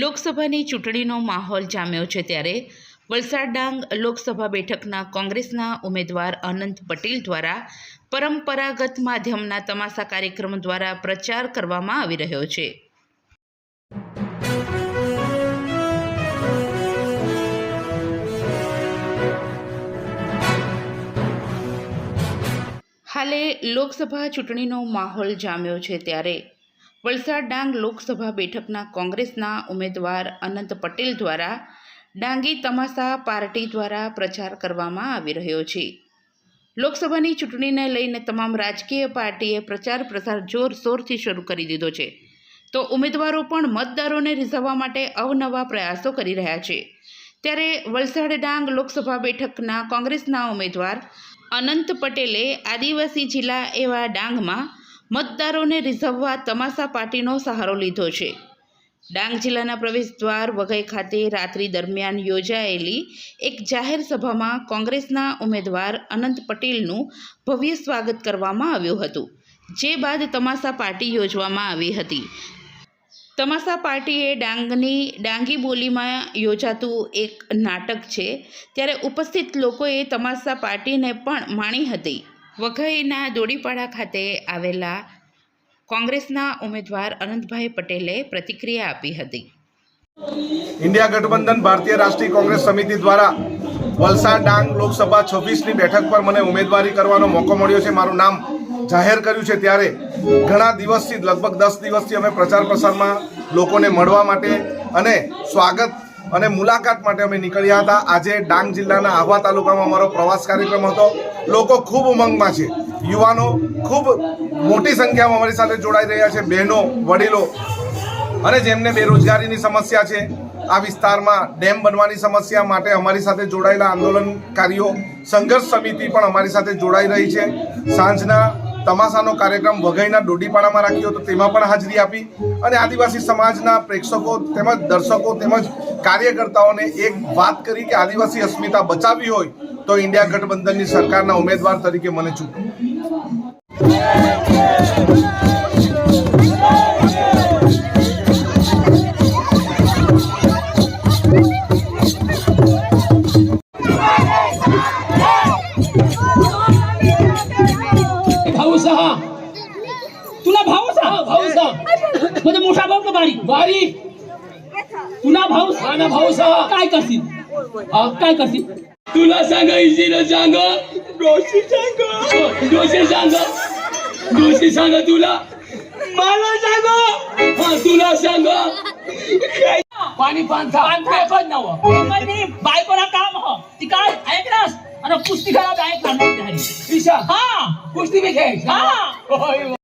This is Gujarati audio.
લોકસભાની ચૂંટણીનો માહોલ જામ્યો છે ત્યારે વલસાડ ડાંગ લોકસભા બેઠકના કોંગ્રેસના ઉમેદવાર અનંત પટેલ દ્વારા પરંપરાગત માધ્યમના તમાસા કાર્યક્રમ દ્વારા પ્રચાર કરવામાં આવી રહ્યો છે. હાલે લોકસભા ચૂંટણીનો માહોલ જામ્યો છે ત્યારે વલસાડ ડાંગ લોકસભા બેઠકના કોંગ્રેસના ઉમેદવાર અનંત પટેલ દ્વારા ડાંગી તમાસા પાર્ટી દ્વારા પ્રચાર કરવામાં આવી રહ્યો છે. લોકસભાની ચૂંટણીને લઈને તમામ રાજકીય પાર્ટીએ પ્રચાર પ્રસાર જોરશોરથી શરૂ કરી દીધો છે. તો ઉમેદવારો પણ મતદારોને રીઝવવા માટે અવનવા પ્રયાસો કરી રહ્યા છે. ત્યારે વલસાડ ડાંગ લોકસભા બેઠકના કોંગ્રેસના ઉમેદવાર અનંત પટેલે આદિવાસી જિલ્લા એવા ડાંગમાં મતદારોને રીઝવવા તમાસા પાર્ટીનો સહારો લીધો છે. ડાંગ જિલ્લાના પ્રવેશદ્વાર વઘઈ ખાતે રાત્રિ દરમિયાન યોજાયેલી એક જાહેર સભામાં કોંગ્રેસના ઉમેદવાર અનંત પટેલનું ભવ્ય સ્વાગત કરવામાં આવ્યું હતું, જે બાદ તમાસા પાર્ટી યોજવામાં આવી હતી. તમાસા પાર્ટીએ ડાંગની ડાંગી બોલીમાં યોજાતું એક નાટક છે, ત્યારે ઉપસ્થિત લોકોએ તમાસા પાર્ટીને પણ માણી હતી. વઘઈના દોડીપાડા ખાતે આવેલા કોંગ્રેસના ઉમેદવાર અનંતભાઈ પટેલે પ્રતિક્રિયા આપી હતી. ઇન્ડિયા ગઠબંધન ભારતીય રાષ્ટ્રીય કોંગ્રેસ સમિતિ દ્વારા વલસાડ ડાંગ લોકસભા છવ્વીસની બેઠક પર મને ઉમેદવારી કરવાનો મોકો મળ્યો છે. મારું નામ જાહેર કર્યું છે ત્યારે ઘણા દિવસથી, લગભગ દસ દિવસથી અમે પ્રચાર પ્રસારમાં લોકોને મળવા માટે અને સ્વાગત અને મુલાકાત માટે અમે નીકળ્યા હતા. આજે ડાંગ જિલ્લાના આહવા તાલુકામાં અમારો પ્રવાસ કાર્યક્રમ હતો. લોકો ખૂબ ઉમંગમાં છે. યુવાનો ખૂબ મોટી સંખ્યામાં અમારી સાથે જોડાઈ રહ્યા છે. બહેનો, વડીલો અને જેમને બેરોજગારીની સમસ્યા છે, આ વિસ્તારમાં ડેમ બનવાની સમસ્યા માટે અમારી સાથે જોડાયેલા આંદોલનકારીઓ, સંઘર્ષ સમિતિ પણ અમારી સાથે જોડાઈ રહી છે. સાંજના તમાસાનો કાર્યક્રમ વઘઈના ડોડીપાડામાં રાખ્યો તો તેમાં પણ હાજરી આપી. અને આદિવાસી સમાજના પ્રેક્ષકો તેમજ દર્શકો તેમજ કાર્યકર્તાઓને એક વાત કરી કે આદિવાસી અસ્મિતા બચાવવી હોય તો ઇન્ડિયા ગઠબંધનની સરકારના ઉમેદવાર તરીકે મને ચૂંટો म्हणजे मोठा भाऊ का बारीक? बारीक. तुला भाऊ? ना भाऊसा काय करशील? हा, काय करशील? तुला सांग इजीला सांग. डोशी सांग. डोशी सांग. डोशी सांग तुला. मला सांग. हा तुला सांग. पाणी पांथा पण नव बायकोला काम ह. ती काय? ऐकलास? आणि ऐकला नाही ईशा हा. कुस्ती बी खेळ हा